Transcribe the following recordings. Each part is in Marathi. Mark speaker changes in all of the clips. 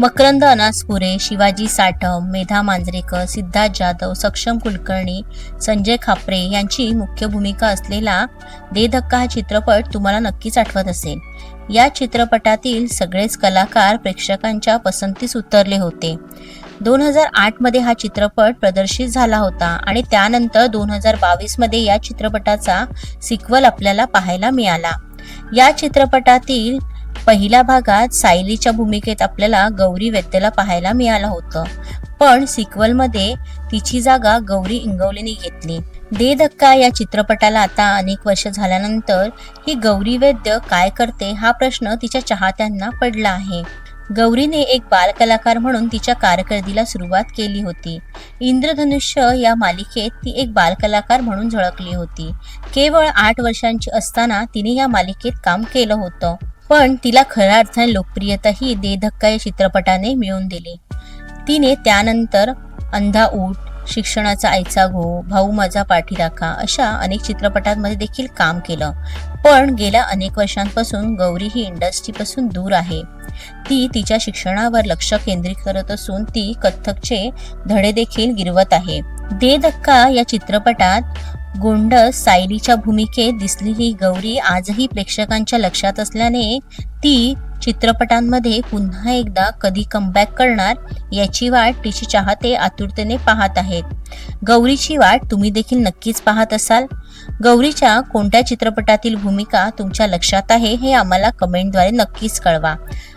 Speaker 1: मकरंद अनासपुरे शिवाजी साठम मेधा मांजरेकर सिद्धार्थ जाधव सक्षम कुलकर्णी संजय खापरे यांची मुख्य भूमिका असलेला दे धक्का हा चित्रपट तुम्हाला नक्कीच आठवत असेल. या चित्रपटातील सगळेच कलाकार प्रेक्षकांच्या पसंतीस उतरले होते. दोन हजार आठमध्ये हा चित्रपट प्रदर्शित झाला होता आणि त्यानंतर दोन हजार बावीसमध्ये या चित्रपटाचा सिक्वल आपल्याला पाहायला मिळाला. या चित्रपटातील पहिल्या भागात सायलीच्या भूमिकेत आपल्याला गौरी वैद्यला पाहायला मिळालं होतं. पण सिक्वलमध्ये तिची जागा गौरी इंगवलेने घेतली. दे धक्का या चित्रपटाला आता अनेक वर्ष झाल्यानंतर ही गौरी वैद्य काय करते हा प्रश्न तिच्या चाहत्यांना पडला आहे. गौरीने एक बालकलाकार म्हणून तिच्या कारकिर्दीला सुरुवात केली होती. इंद्रधनुष्य या मालिकेत ती एक बालकलाकार म्हणून झळकली होती. केवळ आठ वर्षांची असताना तिने या मालिकेत काम केलं होतं. पण तिला खऱ्या अर्थाने लोकप्रियताही दे धक्का या चित्रपटाने मिळवून दिली. तिने त्यानंतर अंधा ऊट शिक्षणाचा आईचा घो भाऊ माझा पाठीराखा अशा अनेक चित्रपटांमध्ये देखील काम केलं. पण गेल्या अनेक वर्षांपासून गौरी ही इंडस्ट्रीपासून दूर आहे. ती तिच्या शिक्षणावर लक्ष केंद्रित करत असून ती कथ्थकचे धडे देखील गिरवत आहे. दे धक्का या चित्रपटात गोंडस सायलीच्या भूमिकेत दिसलेली गौरी आजही प्रेक्षकांच्या लक्षात असल्याने ती चित्रपटांमध्ये पुन्हा एकदा कधी कमबॅक करणार याची वाट तिची चाहते आतुरतेने पाहत आहेत. गौरीची वाट तुम्ही देखील नक्कीच पाहत असाल. गौरीच्या कोणत्या चित्रपटातील भूमिका तुमच्या लक्षात आहे हे आम्हाला कमेंटद्वारे नक्कीच कळवा.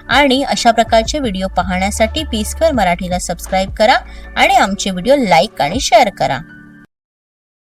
Speaker 1: आणि अशा प्रकारचे व्हिडिओ पाहण्यासाठी पीसकर मराठीला सबस्क्राईब करा आणि आमचे व्हिडिओ लाईक आणि शेअर करा.